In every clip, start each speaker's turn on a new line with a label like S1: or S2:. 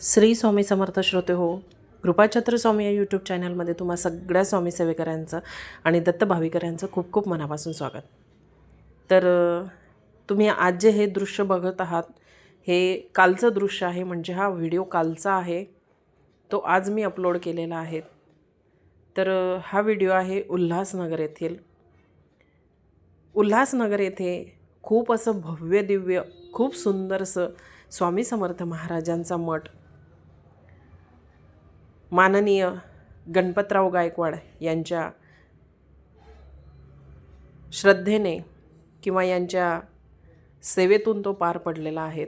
S1: श्री स्वामी समर्थ श्रोते हो कृपाछत्र स्वामी या यूट्यूब चॅनलमध्ये तुम्हा सगळ्या स्वामी सेवेकऱ्यांचं आणि दत्त भाविकऱ्यांचं खूप खूप मनापासून स्वागत. तर तुम्ही आज जे हे दृश्य बघत आहात हे कालचं दृश्य आहे म्हणजे हा व्हिडिओ कालचा आहे तो आज मी अपलोड केलेला आहे. तर हा व्हिडिओ आहे उल्हासनगर येथील. उल्हासनगर येथे खूप असं भव्य दिव्य खूप सुंदरसं स्वामी समर्थ महाराजांचा मठ माननीय गणपतराव गायकवाड यांच्या श्रद्धेने किंवा यांच्या सेवेतून तो पार पडलेला आहे.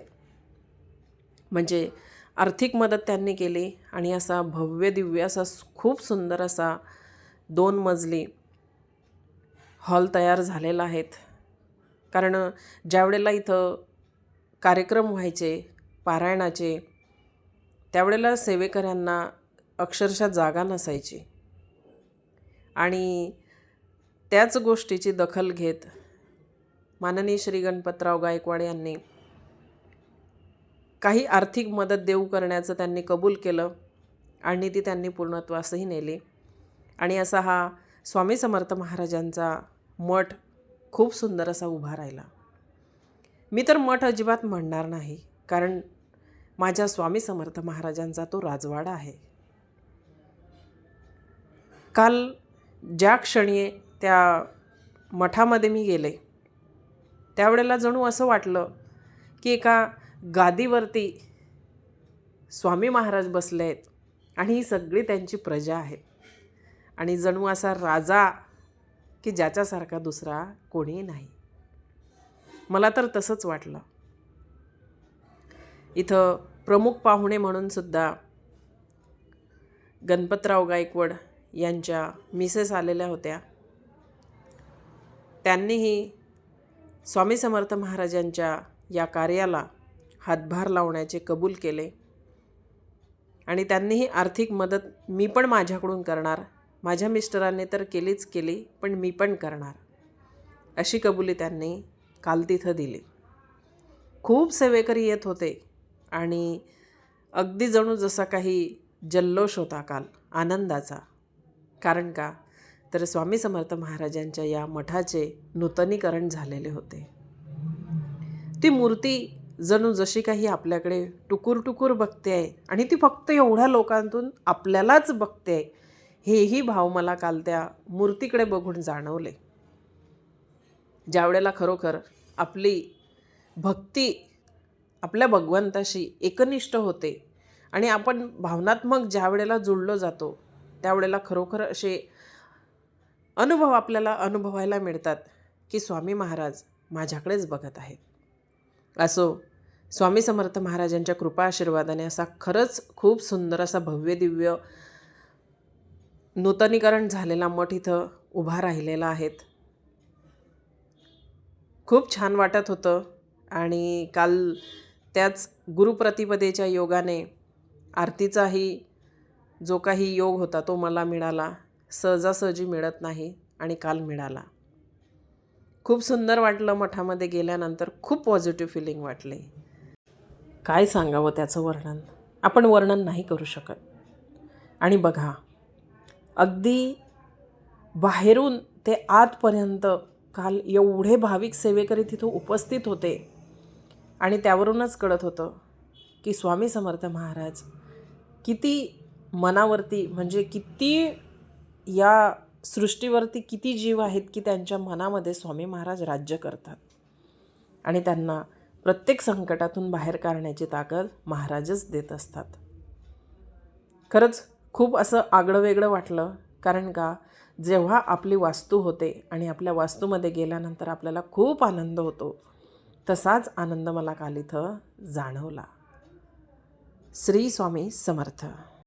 S1: म्हणजे आर्थिक मदत त्यांनी केली आणि असा भव्य दिव्य असा खूप सुंदर असा दोन मजली हॉल तयार झालेला आहेत कारण ज्यावेळेला इथं कार्यक्रम व्हायचे पारायणाचे त्यावेळेला सेवेकऱ्यांना अक्षरशः जागा नसायची. आणि त्याच गोष्टीची दखल घेत माननीय श्री गणपतराव गायकवाड यांनी काही आर्थिक मदत देऊ करण्याचं त्यांनी कबूल केलं आणि ती त्यांनी पूर्णत्वासही नेली. आणि असा हा स्वामी समर्थ महाराजांचा मठ खूप सुंदर असा उभा राहिला. मी तर मठ अजिबात म्हणणार नाही कारण माझ्या स्वामी समर्थ महाराजांचा तो राजवाडा आहे. काल ज्या क्षणी त्या मठामध्ये मी गेले त्यावेळेला जणू असं वाटलं की एका गादीवरती स्वामी महाराज बसले आहेत आणि ही सगळी त्यांची प्रजा आहे. आणि जणू असा राजा की ज्याच्यासारखा दुसरा कोणीही नाही. मला तर तसंच वाटलं. इथं प्रमुख पाहुणे म्हणून सुद्धा गणपतराव गायकवाड यांच्या मिसेस आलेल्या होत्या. त्यांनीही स्वामी समर्थ महाराजांच्या या कार्याला हातभार लावण्याचे कबूल केले. आणि त्यांनीही आर्थिक मदत मी पण माझ्याकडून करणार. माझ्या मिस्टरांनी तर केलीच केली पण मी पण करणार. अशी कबुली त्यांनी काल तिथं दिली. खूप सेवेकरी येत होते आणि अगदी जणू जसा काही जल्लोष होता काल आनंदाचा. कारण का? तर स्वामी समर्थ महाराजांच्या या मठाचे नूतनीकरण झालेले होते. ती मूर्ती जणू जशी काही आपल्याकडे टुकूर टुकूर बघते आहे आणि ती फक्त एवढ्या लोकांतून आपल्यालाच बघते आहे हेही भाव मला काल त्या मूर्तीकडे बघून जाणवले. ज्यावेळेला खरोखर आपली भक्ती आपल्या भगवंताशी एकनिष्ठ होते आणि आपण भावनात्मक ज्या वेळेला जुळलो जातो त्यावेळेला खरोखर असे अनुभव आपल्याला अनुभवायला मिळतात की स्वामी महाराज माझ्याकडेच बघत आहेत. असो स्वामी समर्थ महाराजांच्या कृपा आशीर्वादाने असा खरंच खूप सुंदर असा भव्य दिव्य नूतनीकरण झालेला मठ इथं उभा राहिलेला आहेत. खूप छान वाटत होतं आणि काल त्याच गुरुप्रतिपदेच्या योगाने आरतीचाही जो काही योग होता तो मला मिळाला सहजासहजी मिळत नाही आणि काल मिळाला. खूप सुंदर वाटलं मठामध्ये गेल्यानंतर खूप पॉझिटिव्ह फिलिंग वाटले. काय सांगावं त्याचं वर्णन? आपण वर्णन नाही करू शकत. आणि बघा अगदी बाहेरून ते आतपर्यंत काल एवढे भाविक सेवेकरी तिथं उपस्थित होते आणि त्यावरूनच कळत होतं की स्वामी समर्थ महाराज किती मनावरती म्हणजे किती या सृष्टीवरती किती जीव आहेत की त्यांच्या मनामध्ये स्वामी महाराज राज्य करतात. आणि त्यांना प्रत्येक संकटातून बाहेर काढण्याची ताकद महाराजच देत असतात. खरंच खूप असं आगळं वेगळं वाटलं कारण का जेव्हा आपली वास्तू होते आणि आपल्या वास्तूमध्ये गेल्यानंतर आपल्याला खूप आनंद होतो तसाच आनंद मला काल इथं जाणवला. श्री स्वामी समर्थ.